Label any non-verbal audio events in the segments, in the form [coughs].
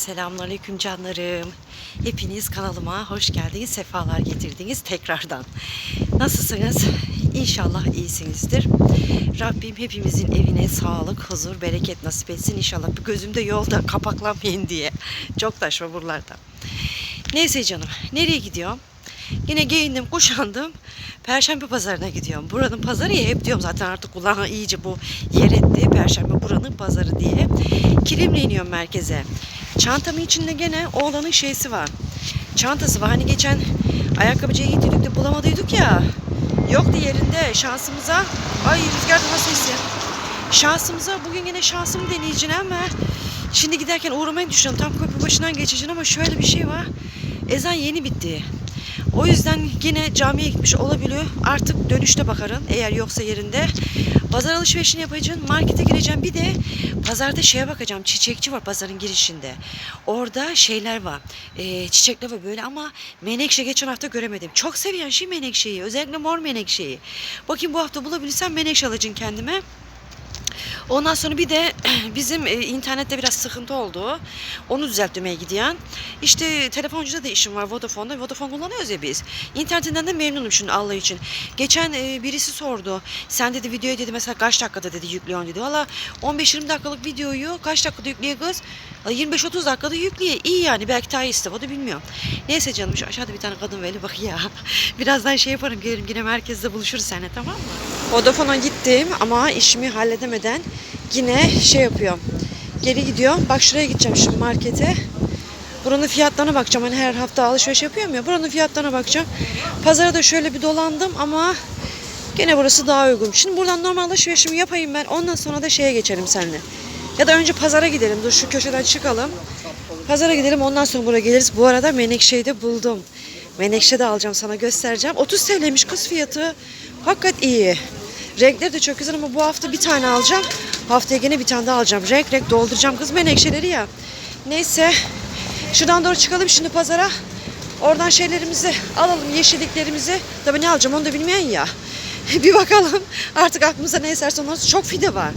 Selamünaleyküm canlarım. Hepiniz kanalıma hoş geldiniz, sefalar getirdiniz tekrardan. Nasılsınız? İnşallah iyisinizdir. Rabbim hepimizin evine sağlık, huzur, bereket nasip etsin inşallah. Bir gözümde yolda kapaklanmayın diye. Çok taş var buralarda. Neyse canım, nereye gidiyorum? Yine giyindim, kuşandım. Perşembe pazarına gidiyorum. Buranın pazarı ya hep diyorum zaten artık kulağa iyice bu yer etti. Perşembe buranın pazarı diye. Kilimle iniyorum merkeze. Çantamın içinde gene oğlanın şeysi var. Çantası var. Hani geçen ayakkabıcıya gittik de bulamadıydık ya. Yoktu yerinde şansımıza. Ay rüzgarda nasıl esiyor? Şansımıza bugün yine şansımı deneyeceğim ama şimdi giderken uğramayı düşünüyorum. Tam köprü başından geçeceğim ama şöyle bir şey var. Ezan yeni bitti. O yüzden yine camiye gitmiş olabiliyor. Artık dönüşte bakarım eğer yoksa yerinde. Pazar alışverişini yapacağım. Markete gireceğim. Bir de pazarda şeye bakacağım. Çiçekçi var pazarın girişinde. Orada şeyler var. Ee, çiçekler var böyle ama menekşe geçen hafta göremedim. Çok seviyen şey menekşeyi. Özellikle mor menekşeyi. Bakayım bu hafta bulabilirsem menekşe alacağım kendime. Ondan sonra bir de [clears throat] bizim e, internette biraz sıkıntı oldu. Onu düzeltmeye gidiyen. İşte telefoncuda da işim var Vodafone'da. Vodafone kullanıyoruz ya biz. İnternetinden de memnunum şimdi Allah için. Geçen e, birisi sordu. Sen dedi videoyu dedi mesela kaç dakikada dedi yüklüyorsun dedi. Valla 15-20 dakikalık videoyu kaç dakikada yüklüyor kız? Valla 25-30 dakikada yüklüyor. İyi yani belki daha iyi istedi bilmiyorum. Neyse canım şu aşağıda bir tane kadın veli bak ya. [laughs] Birazdan şey yaparım gelirim yine merkezde buluşuruz seninle tamam mı? Vodafone'a gittim ama işimi halledemeden yine şey yapıyorum. Geri gidiyorum. Bak şuraya gideceğim şimdi markete. Buranın fiyatlarına bakacağım. Hani her hafta alışveriş yapıyorum ya. Buranın fiyatlarına bakacağım. Pazara da şöyle bir dolandım ama gene burası daha uygun. Şimdi buradan normal alışverişimi yapayım ben. Ondan sonra da şeye geçelim seninle. Ya da önce pazara gidelim. Dur şu köşeden çıkalım. Pazara gidelim ondan sonra buraya geliriz. Bu arada Menekşe'yi de buldum. Menekşe de alacağım sana göstereceğim. 30 TL'ymiş kız fiyatı. Hakikat iyi. Renkleri de çok güzel ama bu hafta bir tane alacağım. Haftaya gene bir tane daha alacağım. Renk renk dolduracağım kız menekşeleri ya. Neyse. Şuradan doğru çıkalım şimdi pazara. Oradan şeylerimizi alalım, yeşilliklerimizi. Tabii ne alacağım onu da bilmeyen ya. [laughs] bir bakalım. Artık aklımıza ne eserse ondan çok fide var.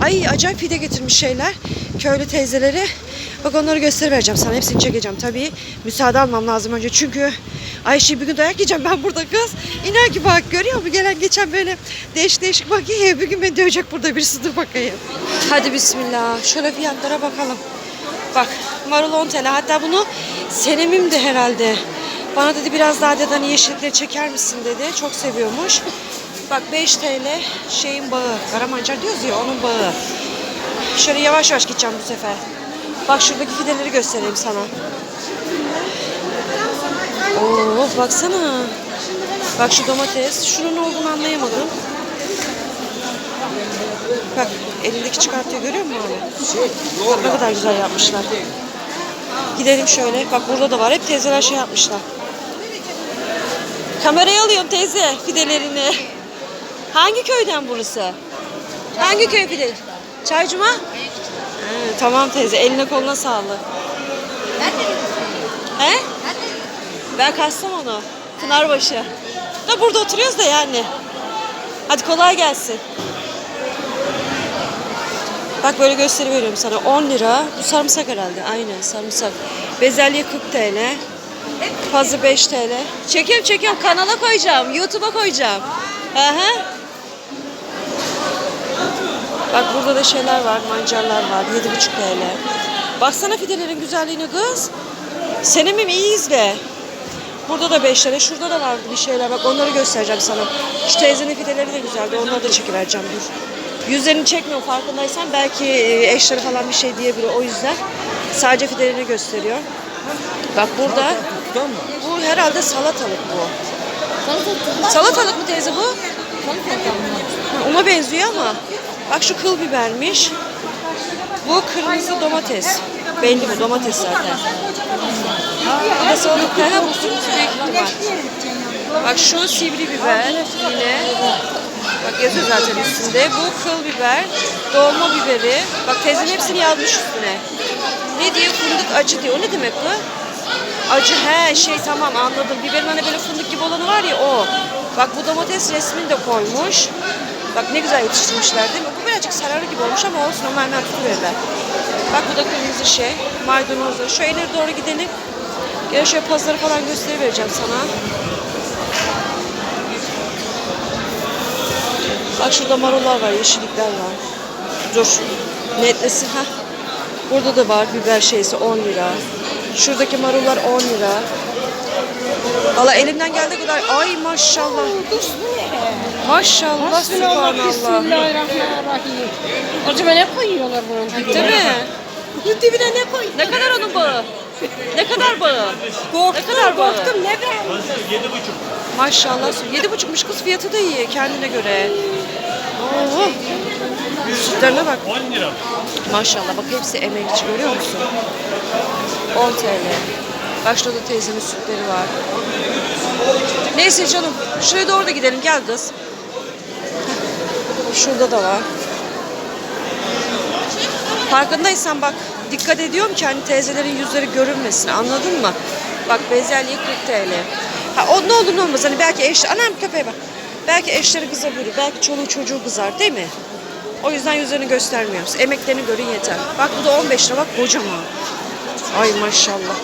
Ay acayip fide getirmiş şeyler. Köylü teyzeleri. Bak onları gösterivereceğim sana. Hepsini çekeceğim tabii. Müsaade almam lazım önce. Çünkü Ayşe bir gün dayak yiyeceğim ben burada kız. İnan ki bak görüyor musun? Gelen geçen böyle değişik değişik bak ya bir gün beni dövecek burada birisi dur bakayım. Hadi bismillah. Şöyle fiyatlara bakalım. Bak marul 10 TL. Hatta bunu senemim de herhalde. Bana dedi biraz daha dedi hani yeşillikleri çeker misin dedi. Çok seviyormuş. Bak 5 TL şeyin bağı. Karamancar diyoruz ya onun bağı. Şöyle yavaş yavaş gideceğim bu sefer. Bak şuradaki fideleri göstereyim sana. Oo baksana. Bak şu domates. Şunun ne olduğunu anlayamadım. Bak elindeki çıkartıyor görüyor musun abi? Bak ne kadar güzel yapmışlar. Gidelim şöyle. Bak burada da var. Hep teyzeler şey yapmışlar. Kamerayı alıyorum teyze fidelerini. Hangi köyden burası? Hangi köy fide? Çaycuma? Tamam teyze. Eline koluna sağlık. He? Ben Kastamonu. Pınarbaşı. Da burada oturuyoruz da yani. Hadi kolay gelsin. Bak böyle gösteri veriyorum sana. 10 lira. Bu sarımsak herhalde. Aynen sarımsak. Bezelye 40 TL. Pazı 5 TL. Çekiyorum çekiyorum. Kanala koyacağım. YouTube'a koyacağım. Hı. Bak burada da şeyler var. Mancarlar var. 7,5 TL. Baksana fidelerin güzelliğine kız. Senemim iyi izle. Burada da 5 lira. Şurada da vardı bir şeyler. Bak onları göstereceğim sana. Şu teyzenin fideleri de güzeldi. Onları da çekivereceğim dur. Yüzlerini çekmiyorum farkındaysan. Belki e, eşleri falan bir şey diyebilir. O yüzden sadece fidelerini gösteriyor. Bak burada. Bu herhalde salatalık bu. Salatalık mı teyze bu? Ha, Ona benziyor ama. Bak şu kıl bibermiş. Bu kırmızı domates. Belli bu domates zaten. De salatalık ha, bu. Bak şu sivri biber yine. Bak yazıyor zaten üstünde. Bu kıl biber, dolma biberi. Bak teyzem hepsini yazmış üstüne. Ne diyor? Fındık acı diyor. O ne demek bu? Acı he şey tamam anladım. Biberin hani böyle fındık gibi olanı var ya o. Bak bu domates resmini de koymuş. Bak ne güzel yetiştirmişler değil mi? Birazcık sararı gibi olmuş ama olsun onlar hemen tutuverirler. Bak bu da kırmızı şey. Maydanozları. Şu ileri doğru gidelim. Gel şöyle pazarı falan gösterivereceğim sana. Bak şurada marullar var, yeşillikler var. Dur. Netlesin ha. Burada da var biber şeysi 10 lira. Şuradaki marullar 10 lira. Valla elimden geldiği kadar ay maşallah. Maşallah subhanallah. Bismillahirrahmanirrahim. Acaba ne koyuyorlar bunun dibine? Değil mi? Bu dibine ne koyuyor? Ne kadar onun bağı? Ne kadar bağı? Korktum, Ne kadar bağı? korktum. Ne ben? Maşallah. Yedi buçukmuş kız fiyatı da iyi kendine göre. Oo. Sütlerine bak. 10 lira. Maşallah bak hepsi emekçi görüyor musun? 10 TL. Şurada da teyzemin sütleri var. Neyse canım. Şuraya doğru da gidelim. Gel kız. [laughs] Şurada da var. Farkındaysan bak dikkat ediyorum ki hani teyzelerin yüzleri görünmesin anladın mı? Bak bezelye 40 TL. Ha, o ne olur ne olmaz hani belki eş... Anam köpeğe bak. Belki eşleri kızabilir, belki çoluğu çocuğu kızar değil mi? O yüzden yüzlerini göstermiyoruz. Emeklerini görün yeter. Bak bu da 15 lira bak kocaman. Ay maşallah.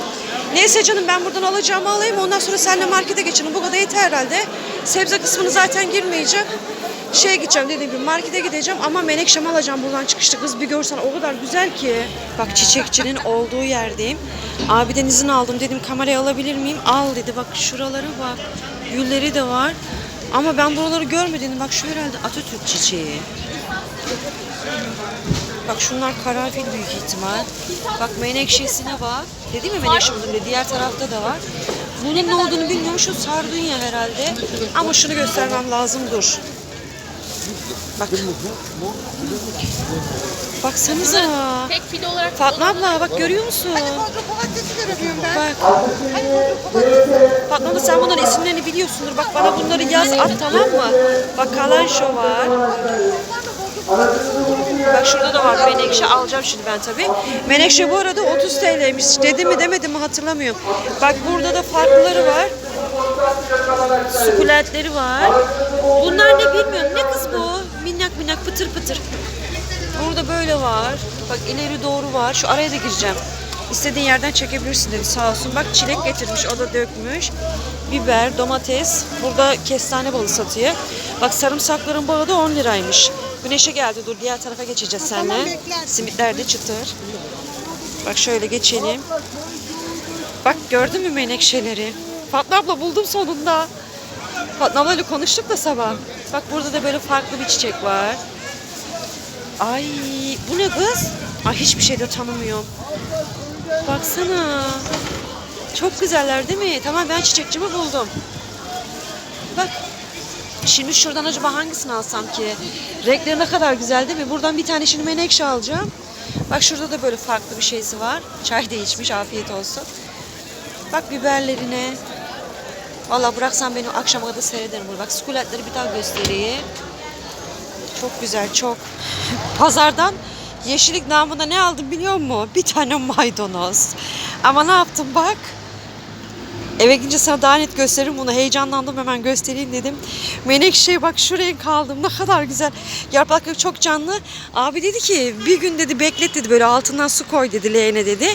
Neyse canım ben buradan alacağımı alayım ondan sonra seninle markete geçelim. Bu kadar yeter herhalde. Sebze kısmını zaten girmeyeceğim. Şeye gideceğim dediğim gibi markete gideceğim ama menekşemi alacağım buradan çıkışta. Kız bir görsen o kadar güzel ki. Bak çiçekçinin [laughs] olduğu yerdeyim. Abiden izin aldım dedim kamerayı alabilir miyim? Al dedi bak şuraları bak. Gülleri de var. Ama ben buraları görmedim. Bak şu herhalde Atatürk çiçeği. Bak şunlar karanfil büyük ihtimal. Bak menekşesine bak. Dedim mi menekşe. Diğer tarafta da var. Bunun ne olduğunu bilmiyorum. Şu sardunya herhalde. Ama şunu göstermem lazım. Dur. Bak. Baksanıza. Tek filo olarak Fatma abla bak görüyor musun? Bak. Fatma abla sen bunların isimlerini biliyorsundur. Bak bana bunları yaz at tamam mı? Bak kalanşo var. Bak şurada da var menekşe alacağım şimdi ben tabii. Menekşe bu arada 30 TL'ymiş. Dedim mi demedim mi hatırlamıyorum. Bak burada da farklıları var. Sukulentleri var. Bunlar ne bilmiyorum. Ne kız bu? Minnak minnak pıtır pıtır. Burada böyle var. Bak ileri doğru var. Şu araya da gireceğim. İstediğin yerden çekebilirsin dedi sağ olsun. Bak çilek getirmiş o da dökmüş. Biber, domates. Burada kestane balı satıyor. Bak sarımsakların bağı da 10 liraymış. Güneşe geldi dur diğer tarafa geçeceğiz seninle. Simitler de çıtır. Bak şöyle geçelim. Bak gördün mü menekşeleri? Fatma abla buldum sonunda. Fatma ablayla konuştuk da sabah. Bak burada da böyle farklı bir çiçek var. Ay bu ne kız? Ay hiçbir şey de tanımıyorum. Baksana. Çok güzeller değil mi? Tamam ben çiçekçimi buldum. Bak. Şimdi şuradan acaba hangisini alsam ki? Renkleri ne kadar güzel değil mi? Buradan bir tane şimdi menekşe alacağım. Bak şurada da böyle farklı bir şeysi var. Çay da içmiş afiyet olsun. Bak biberlerine. Vallahi bıraksan beni akşama kadar seyrederim. Bak sukulentleri bir daha göstereyim. Çok güzel çok. Pazardan yeşillik namına ne aldım biliyor musun? Bir tane maydanoz. Ama ne yaptım bak. Eve gidince sana daha net gösteririm bunu. Heyecanlandım hemen göstereyim dedim. Menekşe bak şuraya kaldım. Ne kadar güzel. Yaprakları çok canlı. Abi dedi ki bir gün dedi beklet dedi böyle altından su koy dedi leğene dedi.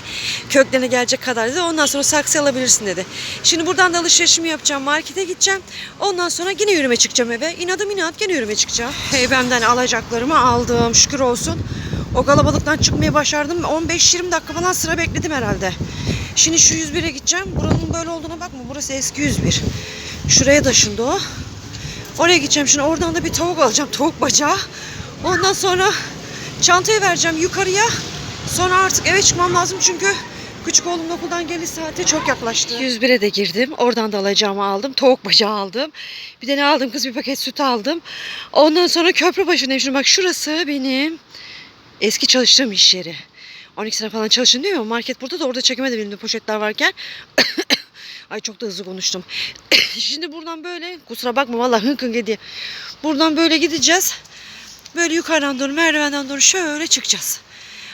Köklerine gelecek kadar dedi. Ondan sonra saksı alabilirsin dedi. Şimdi buradan da alışverişimi yapacağım. Markete gideceğim. Ondan sonra yine yürüme çıkacağım eve. İnadım inat yine yürüme çıkacağım. Heybemden alacaklarımı aldım. Şükür olsun. O kalabalıktan çıkmayı başardım. 15-20 dakika falan sıra bekledim herhalde. Şimdi şu 101'e gideceğim. Buranın böyle olduğuna bakma. Burası eski 101. Şuraya taşındı o. Oraya gideceğim. Şimdi oradan da bir tavuk alacağım. Tavuk bacağı. Ondan sonra çantayı vereceğim yukarıya. Sonra artık eve çıkmam lazım çünkü küçük oğlum okuldan geliş saati çok yaklaştı. 101'e de girdim. Oradan da alacağımı aldım. Tavuk bacağı aldım. Bir de ne aldım kız? Bir paket süt aldım. Ondan sonra köprü başındayım. Şimdi bak şurası benim eski çalıştığım iş yeri. 12 sene falan çalıştım değil mi? Market burada da orada çekemedim elimde poşetler varken. [coughs] Ay çok da hızlı konuştum. [coughs] Şimdi buradan böyle kusura bakma vallahi hınk hınk diye. Buradan böyle gideceğiz. Böyle yukarıdan doğru merdivenden doğru şöyle çıkacağız.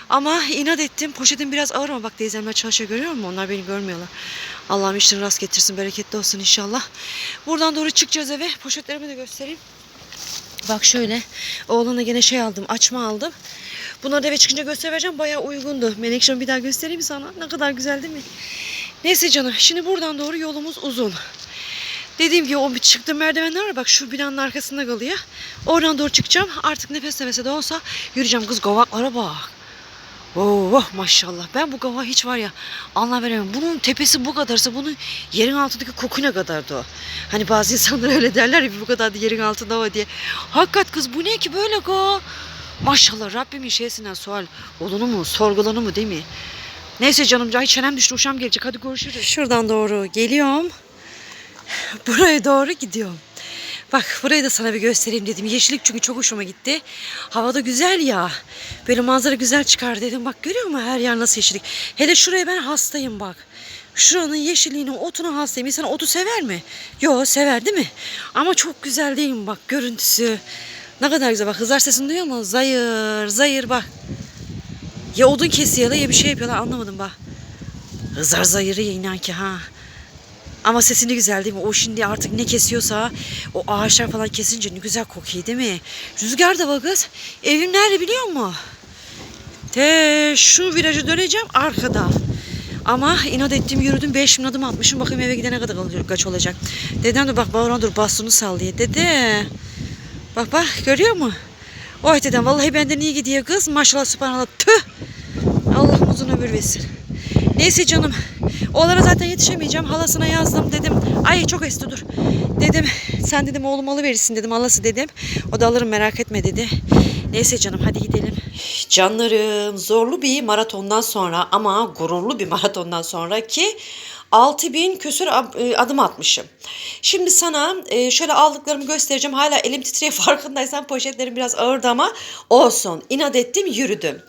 Ama inat ettim. Poşetim biraz ağır ama bak teyzemler çalışıyor görüyor musun? Onlar beni görmüyorlar. Allah'ım işlerini rast getirsin. Bereketli olsun inşallah. Buradan doğru çıkacağız eve. Poşetlerimi de göstereyim. Bak şöyle. Oğlana gene şey aldım. Açma aldım. Bunları da eve çıkınca göstereceğim. Bayağı uygundu. Menekşe'mi bir daha göstereyim sana? Ne kadar güzel değil mi? Neyse canım. Şimdi buradan doğru yolumuz uzun. Dediğim gibi o bir çıktığım merdivenler var. Bak şu binanın arkasında kalıyor. Oradan doğru çıkacağım. Artık nefes nefese de olsa yürüyeceğim. Kız kovaklara bak. Oh, oh maşallah. Ben bu kava hiç var ya anlam veremem. Bunun tepesi bu kadarsa bunun yerin altındaki koku ne kadardı o? Hani bazı insanlar [laughs] öyle derler ya bu kadar da yerin altında var diye. Hakikat kız bu ne ki böyle ko? Maşallah Rabbimin şeysinden sual olunu mu sorgulanı mı değil mi? Neyse canım ay çenem düştü uşam gelecek hadi görüşürüz. Şuradan doğru geliyorum. Buraya doğru gidiyorum. Bak burayı da sana bir göstereyim dedim. Yeşillik çünkü çok hoşuma gitti. Hava da güzel ya. Böyle manzara güzel çıkar dedim. Bak görüyor musun her yer nasıl yeşillik. Hele şuraya ben hastayım bak. Şuranın yeşilliğine, otuna hastayım. İnsan otu sever mi? Yo sever değil mi? Ama çok güzel değil mi bak görüntüsü. Ne kadar güzel bak. Hızar sesini duyuyor musun? Zayır, zayır bak. Ya odun kesiyorlar ya bir şey yapıyorlar anlamadım bak. Hızar zayırı ya inan ki ha. Ama sesi ne güzel değil mi? O şimdi artık ne kesiyorsa o ağaçlar falan kesince ne güzel kokuyor değil mi? Rüzgar da bak kız. Evim nerede biliyor musun? Te şu virajı döneceğim arkada. Ama inat ettim yürüdüm 5 bin adım atmışım. Bakayım eve gidene kadar kaç olacak. Dedem de bak bana dur bastonu sal diye. Dede. Bak bak görüyor musun? Oy dedem vallahi benden iyi gidiyor kız. Maşallah subhanallah. Tüh. Allah uzun ömür versin. Neyse canım. Oğlana zaten yetişemeyeceğim. Halasına yazdım dedim. Ay çok esti dur. Dedim sen dedim oğlum alıverirsin dedim. Alası dedim. O da alırım merak etme dedi. Neyse canım hadi gidelim. Canlarım zorlu bir maratondan sonra ama gururlu bir maratondan sonra ki 6000 küsür e, adım atmışım. Şimdi sana e, şöyle aldıklarımı göstereceğim. Hala elim titriyor [laughs] farkındaysan poşetlerim biraz ağırdı ama olsun. İnat ettim yürüdüm.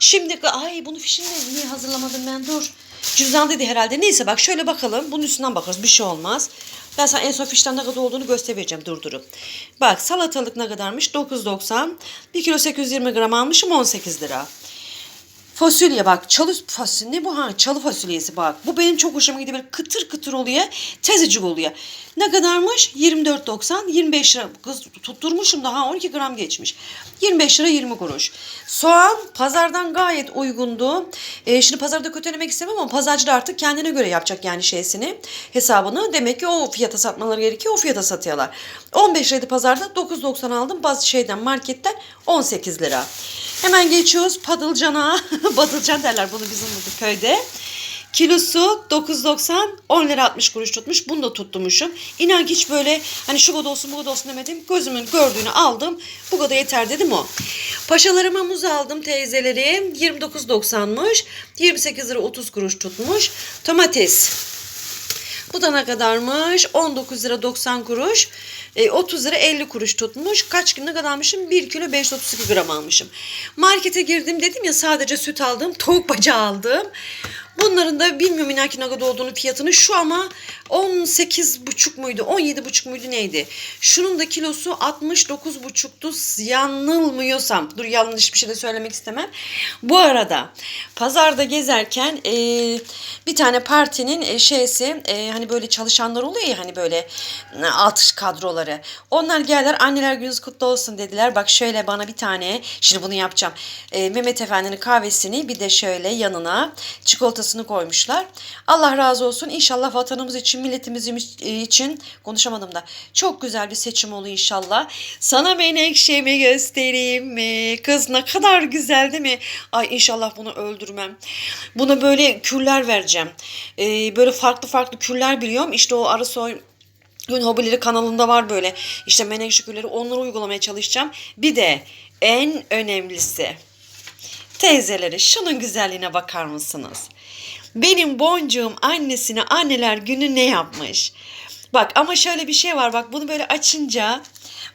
Şimdi ay bunu fişini niye hazırlamadım ben dur. Cüzdan dedi herhalde. Neyse bak şöyle bakalım. Bunun üstünden bakarız. Bir şey olmaz. Ben sana en son fişten ne kadar olduğunu göstereceğim. Durdurup. Bak salatalık ne kadarmış? 9.90. 1 kilo 820 gram almışım 18 lira. Fasulye bak çalı fasulye ne bu ha çalı fasulyesi bak bu benim çok hoşuma gidiyor böyle kıtır kıtır oluyor tezecik oluyor. Ne kadarmış 24.90 25 lira kız tutturmuşum daha 12 gram geçmiş 25 lira 20 kuruş. Soğan pazardan gayet uygundu. Ee, şimdi pazarda kötülemek istemem ama pazarcı artık kendine göre yapacak yani şeysini hesabını. Demek ki o fiyata satmaları gerekiyor o fiyata satıyorlar. 15 liraydı pazarda 9.90 aldım bazı şeyden marketten 18 lira. Hemen geçiyoruz Padılcan'a. [laughs] [laughs] Badılcan derler bunu bizim burada köyde. Kilosu 9.90 10 lira 60 kuruş tutmuş. Bunu da tutturmuşum. İnan ki hiç böyle hani şu kadar olsun bu kadar olsun demedim. Gözümün gördüğünü aldım. Bu kadar yeter dedim o. Paşalarıma muz aldım teyzelerim. 29.90'mış. 28 lira 30 kuruş tutmuş. Domates. Bu da ne kadarmış? 19 lira 90 kuruş. E, 30 lira 50 kuruş tutmuş. Kaç gün ne kadar almışım? 1 kilo 532 gram almışım. Markete girdim dedim ya sadece süt aldım. Tavuk bacağı aldım. Bunların da bilmiyorum inan ki ne kadar olduğunu fiyatını. Şu ama 18,5 muydu? 17,5 muydu neydi? Şunun da kilosu 69,5'tu. Yanılmıyorsam. Dur yanlış bir şey de söylemek istemem. Bu arada pazarda gezerken e, bir tane partinin e, şeysi e, hani böyle çalışanlar oluyor ya hani böyle e, alt kadroları. Onlar geldiler anneler gününüz kutlu olsun dediler. Bak şöyle bana bir tane şimdi bunu yapacağım. E, Mehmet Efendi'nin kahvesini bir de şöyle yanına çikolatasını koymuşlar. Allah razı olsun. İnşallah vatanımız için, milletimiz için konuşamadım da çok güzel bir seçim oluyor inşallah. Sana menekşemi göstereyim mi? Kız ne kadar güzel değil mi? Ay inşallah bunu öldürmem. Buna böyle küller vereceğim. Ee, böyle farklı farklı küller biliyorum. İşte o Arısoy Gün hobileri kanalında var böyle. İşte menekşe külleri onları uygulamaya çalışacağım. Bir de en önemlisi teyzeleri şunun güzelliğine bakar mısınız? Benim boncuğum annesine anneler günü ne yapmış? Bak ama şöyle bir şey var bak bunu böyle açınca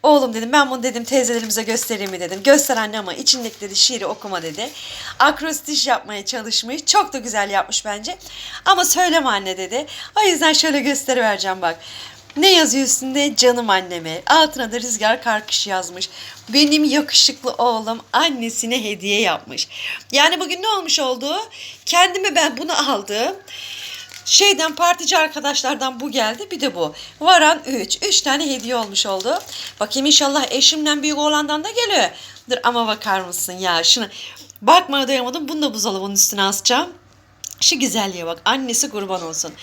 Oğlum dedim ben bunu dedim teyzelerimize göstereyim mi dedim. Göster anne ama içindeki dedi şiiri okuma dedi. Akrostiş yapmaya çalışmış. Çok da güzel yapmış bence. Ama söyleme anne dedi. O yüzden şöyle gösterivereceğim bak. Ne yazıyor üstünde? Canım anneme. Altına da rüzgar karkış yazmış. Benim yakışıklı oğlum annesine hediye yapmış. Yani bugün ne olmuş oldu? Kendime ben bunu aldım. Şeyden partici arkadaşlardan bu geldi bir de bu. Varan 3. 3 tane hediye olmuş oldu. Bakayım inşallah eşimden büyük oğlandan da geliyor. Dur ama bakar mısın ya şunu. Bakmaya doyamadım. Bunu da buzdolabının üstüne asacağım. Şu güzelliğe bak. Annesi kurban olsun.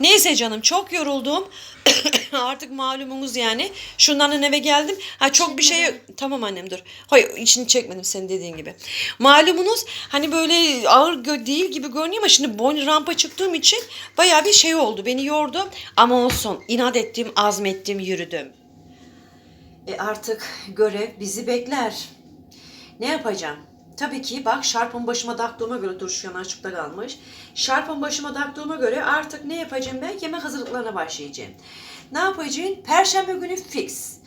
Neyse canım çok yoruldum. [coughs] Artık malumunuz yani. Şundan eve geldim. Ha çok bir şey Tamam annem dur. Hayır içini çekmedim senin dediğin gibi. Malumunuz hani böyle ağır gö- değil gibi görünüyor ama şimdi boyun rampa çıktığım için bayağı bir şey oldu. Beni yordu. Ama olsun. inat ettim, azmettim, yürüdüm. E artık görev bizi bekler. Ne yapacağım? Tabii ki bak şarpın başıma taktığıma göre dur şu an açıkta kalmış. Şarpın başıma taktığıma göre artık ne yapacağım ben? Yemek hazırlıklarına başlayacağım. Ne yapacağım? Perşembe günü fix.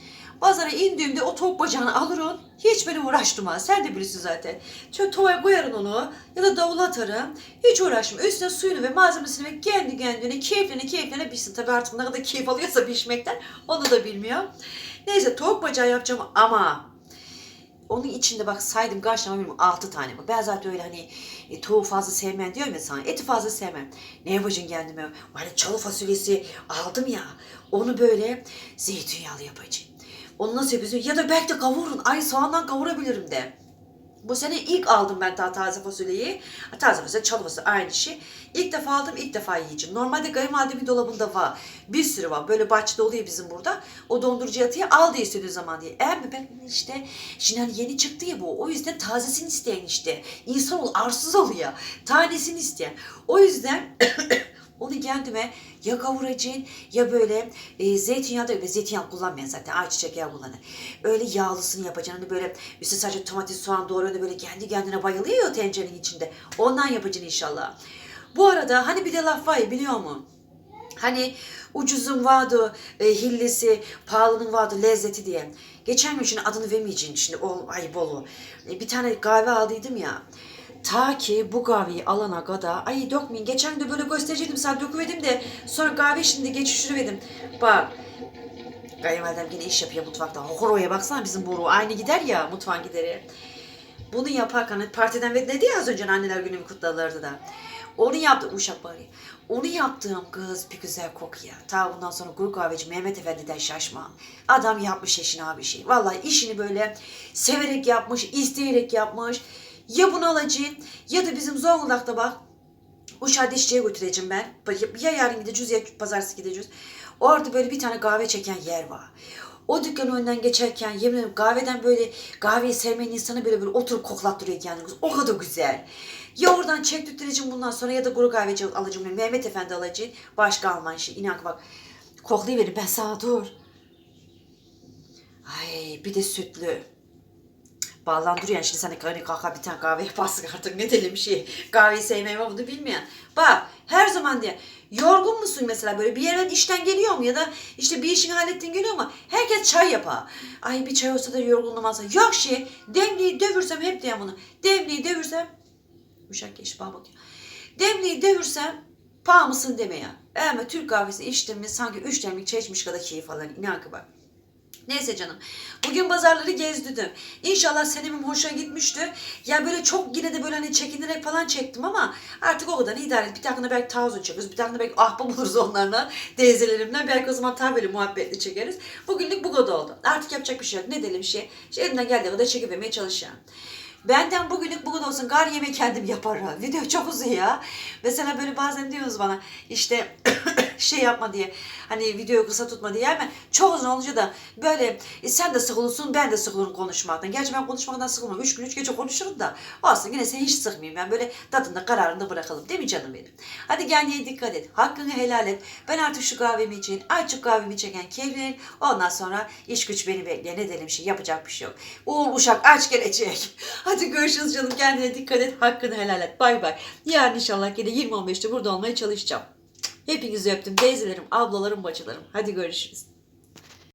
Pazara indiğimde o tavuk bacağını alırım. Hiç beni uğraştırmaz. Sen de bilirsin zaten. Şöyle tavaya koyarım onu ya da davula atarım. Hiç uğraşmam. Üstüne suyunu ve malzemesini ve kendi kendine keyiflerine keyiflerine pişsin. Tabii artık ne kadar keyif alıyorsa pişmekten onu da bilmiyorum. Neyse tavuk bacağı yapacağım ama onun içinde bak saydım tane bilmiyorum 6 tane var. Ben zaten öyle hani e, tavuğu fazla sevmem diyorum ya sana. Eti fazla sevmem. Ne yapacaksın kendime? Hani çalı fasulyesi aldım ya. Onu böyle zeytinyağlı yapacağım. Onu nasıl yapıyorsun? Ya da belki de kavurun. Ay soğandan kavurabilirim de. Bu sene ilk aldım ben daha taze fasulyeyi. Taze fasulye, çalı fasulye aynı şey. İlk defa aldım, ilk defa yiyeceğim. Normalde kayınvalidemin dolabında var. Bir sürü var. Böyle bahçede oluyor bizim burada. O dondurucu atıyor, al diye istediği zaman diye. Eğer mi ben işte, şimdi hani yeni çıktı ya bu. O yüzden tazesini isteyen işte. İnsan ol, arsız oluyor. Tanesini isteyen. O yüzden [clears throat] onu kendime ya kavuracaksın ya böyle e, zeytinyağı da zeytinyağı kullanmayan zaten ayçiçek yağı kullanır. Öyle yağlısını yapacaksın. Hani böyle üstüne sadece domates, soğan doğruyor böyle kendi kendine bayılıyor tencerenin içinde. Ondan yapacaksın inşallah. Bu arada hani bir de laf var biliyor musun? Hani ucuzun vardı e, hillesi, pahalının vardı lezzeti diye. Geçen gün şimdi adını vermeyeceğim şimdi o ay bolu. E, bir tane kahve aldıydım ya. Ta ki bu kahveyi alana kadar ay dökmeyin. Geçen de böyle gösterecektim sana döküverdim de sonra kahve şimdi geçiştiriverdim. Bak Kayınvalidem yine iş yapıyor mutfakta. Horoya baksana bizim boru aynı gider ya mutfağın gideri. Bunu yaparken partiden ve dedi ya az önce anneler günümü kutlalardı da. Onu yaptım uşak bari. Onu yaptığım kız bir güzel kokuyor. Ta bundan sonra kuru kahveci Mehmet Efendi'den şaşma. Adam yapmış eşine abi şey. Vallahi işini böyle severek yapmış, isteyerek yapmış. Ya bunu alacaksın ya da bizim Zonguldak'ta bak Uşağı dişçiye götüreceğim ben. Ya yarın gideceğiz ya pazartesi gideceğiz. Orada böyle bir tane kahve çeken yer var. O dükkanın önünden geçerken yemin ederim kahveden böyle kahveyi sevmeyen insanı böyle böyle oturup koklattırıyor yani. O kadar güzel. Ya oradan çektireceğim bundan sonra ya da kuru kahveci alacağım. Mehmet Efendi alacağım. Başka alman şey. İnan bak koklayıverin ben sana dur. Ay bir de sütlü. Bağlandırıyor yani şimdi sen de hani kalka bir tane kahve yaparsın [laughs] artık ne diyelim şey. Kahveyi sevmem ama bunu bilmeyen. Bak her zaman diye yorgun musun mesela böyle bir yerden işten geliyor mu ya da işte bir işini hallettin geliyor mu? Herkes çay yapar. Ay bir çay olsa da yorgunluğum alsa. Yok şey demliği dövürsem hep diyorum bunu. Demliği dövürsem Uşak geç bana bakıyor. Demliği devirsem paha mısın demeye. Ama Türk kahvesi içtim mi sanki üç demlik çay içmiş kadar keyif alırım. İnan ki bak. Neyse canım. Bugün pazarları gezdirdim. İnşallah senemim hoşa gitmiştir. Ya böyle çok yine de böyle hani çekinerek falan çektim ama artık o kadar idare et. Bir takında belki tazo çekeriz. Bir takında belki ahbap buluruz onlarla. Teyzelerimle. Belki o zaman daha böyle muhabbetli çekeriz. Bugünlük bu kadar oldu. Artık yapacak bir şey yok. Ne diyelim şey. şey elimden geldiği kadar çekivermeye çalışacağım. Benden bugünlük bugün olsun gar yemeği kendim yaparım. Video çok uzun ya. Mesela böyle bazen diyorsunuz bana işte [coughs] şey yapma diye. Hani videoyu kısa tutma diye ama çok uzun olunca da böyle e, sen de sıkılırsın ben de sıkılırım konuşmaktan. Gerçi ben konuşmaktan sıkılmam. Üç gün üç gece konuşurum da olsun yine seni hiç sıkmayayım. Ben böyle tadında kararında bırakalım değil mi canım benim? Hadi kendine dikkat et. Hakkını helal et. Ben artık şu kahvemi için açık kahvemi çeken keyiflenir. Ondan sonra iş güç beni bekliyor. Ne diyelim şey yapacak bir şey yok. Uğur Uşak aç gelecek. [laughs] Hadi görüşürüz canım. Kendine dikkat et. Hakkını helal et. Bay bay. Yarın inşallah yine 20-15'te burada olmaya çalışacağım. Hepinizi öptüm. Teyzelerim, ablalarım, bacılarım. Hadi görüşürüz.